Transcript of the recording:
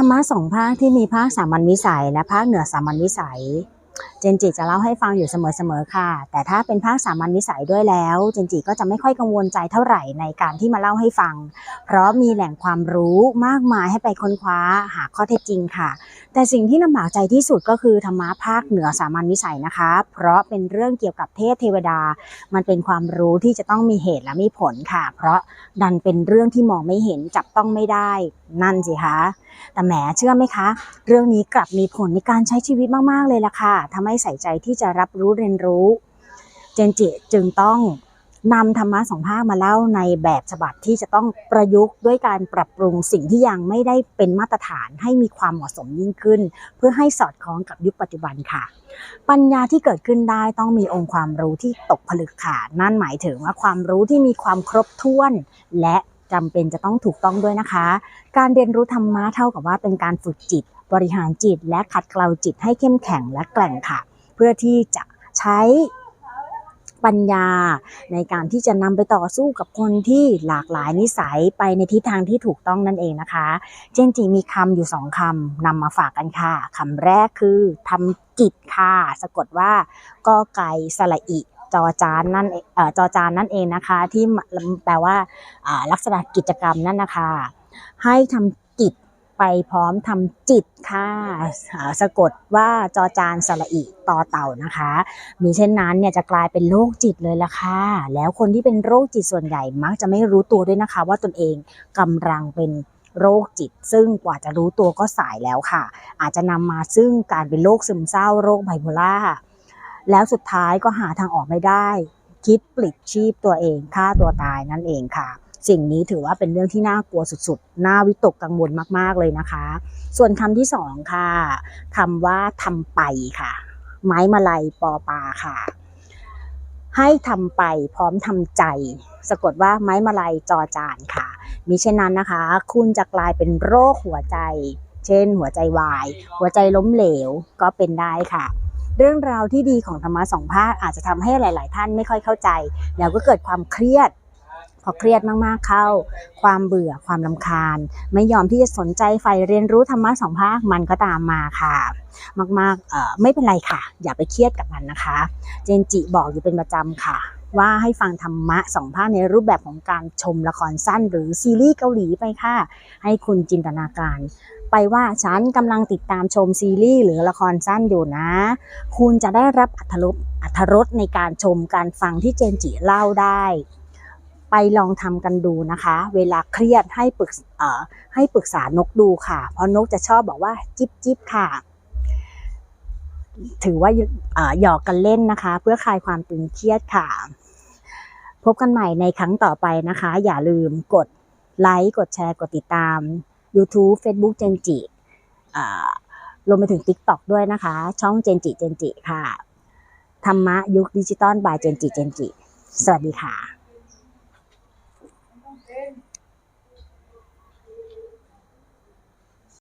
ธรรมะสองภาคที่มีภาคสามัญวิสัย และภาคเหนือสามัญวิสัย เจนจิจะเล่าให้ฟังอยู่เสมอๆค่ะ แต่ถ้าเป็นภาคสามัญวิสัยด้วยแล้ว เจนจิก็จะไม่ค่อยกังวลใจเท่าไหร่ในการที่มาเล่าให้ฟัง เพราะมีแหล่งความรู้มากมายให้ไปค้นคว้าหาข้อเท็จจริงค่ะ แต่สิ่งที่ลำบากใจที่สุดก็คือธรรมะภาคเหนือสามัญวิสัยนะคะ เพราะเป็นเรื่องเกี่ยวกับเทพเทวดา มันเป็นความรู้ที่จะต้องมีเหตุและมีผลค่ะ เพราะดันเป็นเรื่องที่มองไม่เห็นจับต้องไม่ได้ นั่นสิคะแต่แหมเชื่อไหมคะ เรื่องนี้กลับมีผลในการใช้ชีวิตมาก ๆ เลยล่ะค่ะทำให้ใส่ใจที่จะรับรู้เรียนรู้ เจนจิจึงต้องนำธรรมะสองภาคมาเล่าในแบบฉบับที่จะต้องประยุกต์ด้วยการปรับปรุงสิ่งที่ยังไม่ได้เป็นมาตรฐานให้มีความเหมาะสมยิ่งขึ้น เพื่อให้สอดคล้องกับยุคปัจจุบันค่ะ ปัญญาที่เกิดขึ้นได้ต้องมีองค์ความรู้ที่ตกผลึกค่ะ นั่นหมายถึงว่าความรู้ที่มีความครบถ้วนและ จำเป็นจะต้องถูกต้องด้วยนะคะ การเรียนรู้ธรรมะเท่ากับว่าเป็นการฝึกจิต บริหารจิต และขัดเกลาจิตให้เข้มแข็งและแกร่งค่ะ เพื่อที่จะใช้ปัญญาในการที่จะนำไปต่อสู้กับคนที่หลากหลายนิสัยไปในทิศทางที่ถูกต้องนั่นเองนะคะ เจนจีมีคำอยู่สองคำนำมาฝากกันค่ะคำแรกคือทำกิจค่ะ สะกดว่ากอไก่สระอิ จอจานนั่นเองเอ่อจอจานนั่นเองนะคะ ที่แปลว่าลักษณะกิจกรรมนั่นนะคะ ให้ทำกิจไปพร้อมทำจิตค่ะสะกดว่าจอจานสระอิต่อเต่านะคะ มีเช่นนั้นเนี่ยจะกลายเป็นโรคจิตเลยละค่ะ แล้วคนที่เป็นโรคจิตส่วนใหญ่มักจะไม่รู้ตัวด้วยนะคะ ว่าตนเองกำลังเป็นโรคจิต ซึ่งกว่าจะรู้ตัวก็สายแล้วค่ะ อาจจะนำมาซึ่งการเป็นโรคซึมเศร้าโรคไบโพล่า แล้วสุดท้ายก็หาทางออกไม่ได้ คิดปลิดชีพตัวเองฆ่าตัวตายนั่นเองค่ะ สิ่งนี้ถือว่าเป็นเรื่องที่น่ากลัวสุดๆ น่าวิตกกังวลมากๆเลยนะคะ ส่วนคำที่สองค่ะคำว่าทำไปค่ะ ไม้มาลัยปอปาค่ะ ให้ทำไปพร้อมทำใจ สะกดว่าไม้มาลัยจอจานค่ะ มิเช่นนั้นนะคะ คุณจะกลายเป็นโรคหัวใจ เช่น หัวใจวาย หัวใจล้มเหลวก็เป็นได้ค่ะ เรื่องราวที่ดีของธรรมะสองภาคอาจจะทำให้หลาย ๆ ท่านไม่ค่อยเข้าใจ แล้วก็เกิดความเครียด พอเครียดมาก ๆ เข้า ความเบื่อความลำคาญ ไม่ยอมที่จะสนใจใฝ่เรียนรู้ธรรมะสองภาคมันก็ตามมาค่ะ มากๆไม่เป็นไรค่ะ อย่าไปเครียดกับมันนะคะ เจนจิบอกอยู่เป็นประจำค่ะ ว่าให้ฟังธรรมะสองภาคในรูปแบบของการชมละครสั้น หรือซีรีส์เกาหลีไปค่ะ ให้คุณจินตนาการ ไปว่าฉันกำลังติดตามชมซีรีส์หรือละครสั้นอยู่นะ คุณจะได้รับอัธรสอัธรสในการชมการฟังที่เจนจิเล่าได้ ไปลองทำกันดูนะคะ เวลาเครียดให้ปรึกเอ่อให้ปรึกษานกดูค่ะ เพราะนกจะชอบบอกว่าจิบจิบค่ะ ถือว่าหยอกกันเล่นนะคะ เพื่อคลายความตึงเครียดค่ะ พบกันใหม่ในครั้งต่อไปนะคะ อย่าลืมกดไลค์กดแชร์กดติดตาม YouTube Facebook เจนจิรวมไปถึง TikTok ด้วยนะคะ ช่องเจนจิเจนจิค่ะ ธรรมะยุคดิจิตอลบายเจนจิเจนจิ สวัสดีค่ะ